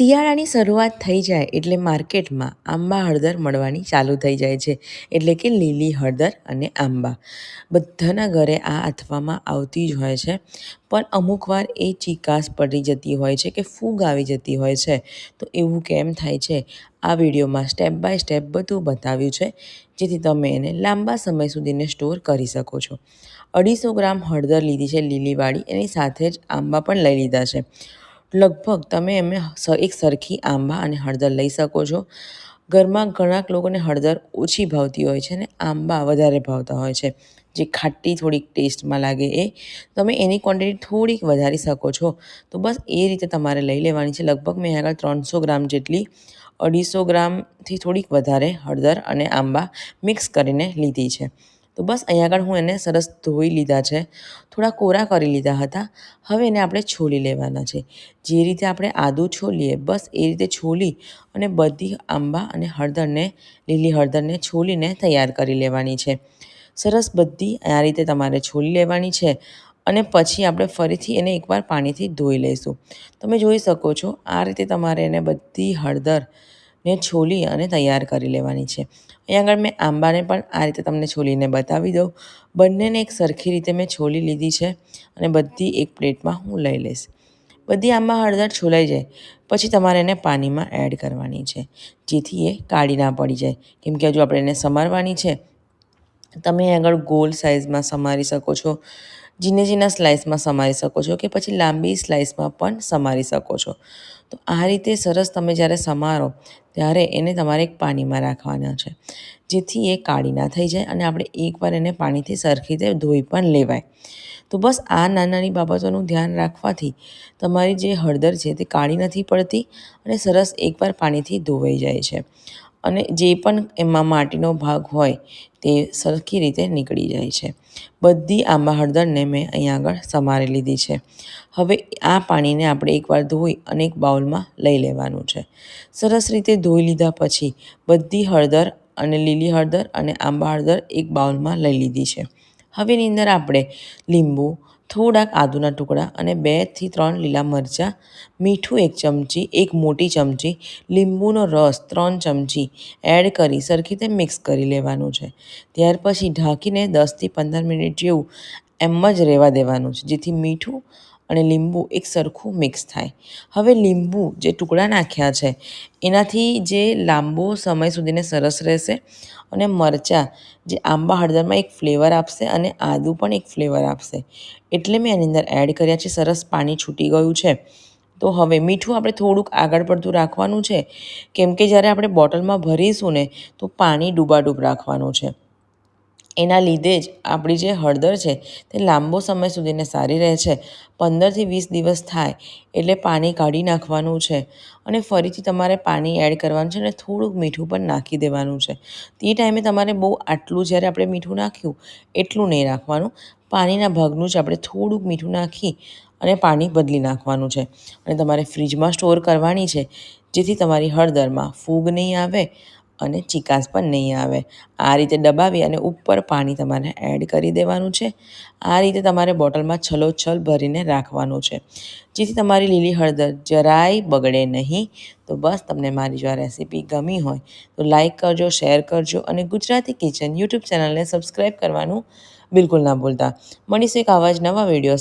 શિયાળાની શરૂઆત થઈ જાય એટલે માર્કેટમાં આંબા, હળદર મળવાની ચાલુ થઈ જાય છે. એટલે કે લીલી હળદર અને આંબા. બધાના ઘરે આ અથવામાં આવતી જ હોય છે. પણ અમુક વાર એ ચીકાશ પડી જતી હોય છે કે ફૂગ આવી જતી હોય છે. તો એવું કેમ થાય છે? આ વિડીયોમાં સ્ટેપ બાય સ્ટેપ બધું બતાવ્યું છે, જેથી તમે એને લાંબા સમય સુધીને સ્ટોર કરી શકો છો. અઢીસો ગ્રામ હળદર લીધી છે લીલીવાળી. એની સાથે જ આંબા પણ લઈ લીધા છે. લગભગ તમે એમને એક સરખી આંબા અને હળદર લઈ શકો છો. ઘરમાં ઘણા લોકોને હળદર ઓછી ભાવતી હોય છે અને આંબા વધારે ભાવતા હોય છે. જે ખાટી થોડીક ટેસ્ટમાં લાગે એ. તમે એની ક્વોન્ટિટી થોડીક વધારી શકો છો. તો બસ એ રીતે તમારે લઈ લેવાની છે. લગભગ મેં આગળ ત્રણસો ગ્રામ જેટલી અઢીસો ગ્રામથી થોડીક વધારે હળદર અને આંબા મિક્સ કરીને લીધી છે. તો બસ અહીંયા આગળ હું એને સરસ ધોઈ લીધા છે. થોડા કોરા કરી લીધા હતા. હવે એને આપણે છોલી લેવાના છે. જે રીતે આપણે આદું છોલીએ, બસ એ રીતે છોલી અને બધી આંબા અને હળદરને, લીલી હળદરને છોલીને તૈયાર કરી લેવાની છે. સરસ બધી આ રીતે તમારે છોલી લેવાની છે અને પછી આપણે ફરીથી એને એકવાર પાણીથી ધોઈ લઈશું. તમે જોઈ શકો છો આ રીતે તમારે એને બધી હળદર ને છોલી અને તૈયાર કરી લેવાની છે. અહીંયા આગળ મેં આંબાને પણ આ રીતે તમને છોલીને બતાવી દઉં. બંનેને એક સરખી રીતે મેં છોલી લીધી છે અને બધી એક પ્લેટમાં હું લઈ લઈશ. બધી આંબા હળદર છોલાઈ જાય, પછી તમારે એને પાણીમાં એડ કરવાની છે, જેથી એ કાળી ના પડી જાય. કેમ કે હજુ આપણે એને સમારવાની છે. તમે આગળ ગોલ સાઇઝમાં સમારી શકો છો. ઝીને ઝીના સ્લાઇસમાં સમારી શકો છો કે પછી લાંબી સ્લાઇસમાં પણ સમારી શકો છો. તો આ રીતે સરસ તમે જ્યારે સમારો, ત્યારે એને તમારે એક પાણીમાં રાખવાના છે, જેથી એ કાળી ના થઈ જાય અને આપણે એકવાર એને પાણીથી સરખી રીતે ધોઈ પણ લેવાય. તો બસ આ નાની નાની બાબતોનું ધ્યાન રાખવાથી તમારી જે હળદર છે તે કાળી નથી પડતી અને સરસ એકવાર પાણીથી ધોવાઈ જાય છે. અને જે પણ એમાં માટીનો ભાગ હોય તે સરખી રીતે નીકળી જાય છે. બધી આંબા હળદરને મેં અહીંયા આગળ સમારી લીધી છે. હવે આ પાણીને આપણે એકવાર ધોઈ અને એક બાઉલમાં લઈ લેવાનું છે. સરસ રીતે ધોઈ લીધા પછી બધી હળદર અને લીલી હળદર અને આંબા હળદર એક બાઉલમાં લઈ લીધી છે. હવેની અંદર આપણે લીંબુ થોડાક આદુના ટુકડા અને બેથી ત્રણ લીલા મરચાં, મીઠું એક ચમચી, એક મોટી ચમચી, લીંબુનો રસ ત્રણ ચમચી એડ કરી સરખી રીતે મિક્સ કરી લેવાનું છે. ત્યાર પછી ઢાંકીને દસથી પંદર મિનિટ જેવું એમ જ રહેવા દેવાનું છે, જેથી મીઠું અને લીંબુ એક સરખું મિક્સ થાય. હવે લીંબુ જે ટુકડા નાખ્યા છે, એનાથી જે લાંબો સમય સુધીને સરસ રહેશે અને મરચાં જે આંબા હળદરમાં એક ફ્લેવર આપશે અને આદું પણ એક ફ્લેવર આપશે. એટલે મેં એની અંદર એડ કર્યા છે, સરસ પાણી છૂટી ગયું છે. તો હવે મીઠું આપણે થોડુંક આગળ પડતું રાખવાનું છે. કેમ કે જ્યારે આપણે બોટલમાં ભરીશું ને, તો પાણી ડૂબાડૂબ રાખવાનું છે. એના લીધે જ આપણી જે હળદર છે તે લાંબો સમય સુધીને સારી રહે છે. પંદરથી વીસ દિવસ થાય એટલે પાણી કાઢી નાખવાનું છે અને ફરીથી તમારે પાણી એડ કરવાનું છે અને થોડુંક મીઠું પણ નાખી દેવાનું છે. તે ટાઈમે તમારે બહુ આટલું જ્યારે આપણે મીઠું નાખ્યું એટલું નહીં રાખવાનું. પાણીના ભાગનું જ આપણે થોડુંક મીઠું નાખી અને પાણી બદલી નાખવાનું છે. અને તમારે ફ્રીજમાં સ્ટોર કરવાની છે જેથી તમારી હળદરમાં ફૂગ નહીં આવે અને ચિકાસ પણ નહીં આવે. આ રીતે દબાવી અને ઉપર પાણી તમારે એડ કરી દેવાનું છે. આ રીતે તમારે બોટલમાં છલોછલ ભરીને રાખવાનું છે. જેથી તમારી લીલી હળદર જરાય બગડે નહીં. તો બસ તમને મારી જો આ રેસીપી ગમી હોય, તો લાઇક કરજો શેર કરજો અને ગુજરાતી કિચન યુટ્યુબ ચેનલને સબસ્ક્રાઈબ કરવાનું બિલકુલ ના ભૂલતા. મળીશું એક આવા જ નવા વીડિયો